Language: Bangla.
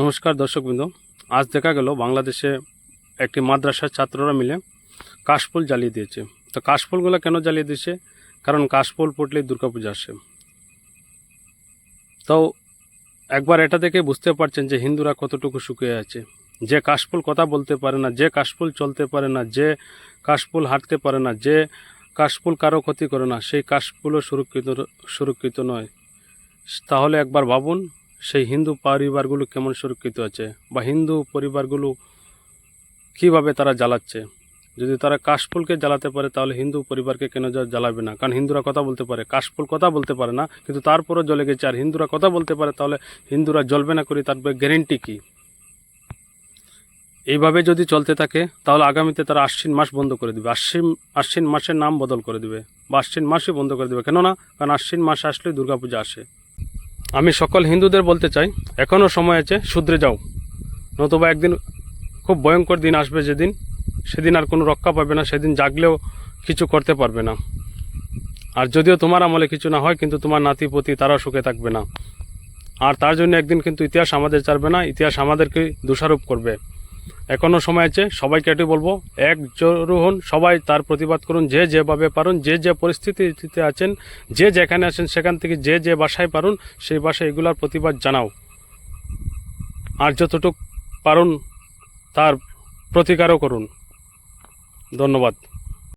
নমস্কার দর্শকবৃন্দ। আজ দেখা গেল বাংলাদেশে একটি মাদ্রাসার ছাত্ররা মিলে কাশফুল জ্বালিয়ে দিয়েছে। তো কাশফুলগুলো কেন জ্বালিয়ে দিয়েছে? কারণ কাশফুল ফুটলেই দুর্গাপূজা আসে। তো একবার এটা দেখে বুঝতে পারছেন যে হিন্দুরা কতটুকু শুকিয়ে আছে। যে কাশফুল কথা বলতে পারে না, যে কাশফুল চলতে পারে না, যে কাশফুল হাঁটতে পারে না, যে কাশফুল কারও ক্ষতি করে না, সেই কাশফুলও সুরক্ষিত সুরক্ষিত নয়। তাহলে একবার ভাবুন সেই হিন্দু পরিবারগুলো কেমন সুরক্ষিত আছে? বা হিন্দু পরিবারগুলো কীভাবে তারা জ্বালাচ্ছে? যদি তারা কাশফুলকে জ্বালাতে পারে, তাহলে হিন্দু পরিবারকে কেন যা- জ্বালাবে না? কারণ হিন্দুরা কথা বলতে পারে, কাশফুল কথা বলতে পারে না, কিন্তু তারপরও জ্বলে গেছে। আর হিন্দুরা কথা বলতে পারে, তাহলে হিন্দুরা জ্বলবে না করি, তার গ্যারেন্টি কী? এইভাবে যদি চলতে থাকে, তাহলে আগামীতে তারা আশ্বিন মাস বন্ধ করে দিবে। আশ্বিন আশ্বিন মাসের নাম বদল করে দিবে, বা আশ্বিন মাসই বন্ধ করে দিবে। কেননা, কারণ আশ্বিন মাস আসলে দুর্গাপূজা আসে। আমি সকল হিন্দুদের বলতে চাই এখনও সময় আছে, শুধরে যাও। নতুবা একদিন খুব ভয়ঙ্কর দিন আসবে যেদিন, সেদিন আর কোনো রক্ষা পাবে না, সেদিন জাগলেও কিছু করতে পারবে না। আর যদিও তোমার আমলে কিছু না হয়, কিন্তু তোমার নাতিপতি তারাও সুখে থাকবে না। আর তার জন্য একদিন কিন্তু ইতিহাস আমাদের চারবে না, ইতিহাস আমাদেরকে দোষারোপ করবে। এখনও সময় আছে, সবাইকে এটি বলব, এক জড়ো হন, সবাই তার প্রতিবাদ করুন, যে যেভাবে পারুন, যে যে পরিস্থিতিতে আছেন, যে যেখানে আছেন সেখান থেকে যে যে বাসায় পারুন, সেই বাসায় এগুলার প্রতিবাদ জানাও। আর যতটুক পারুন, তার প্রতিকারও করুন। ধন্যবাদ।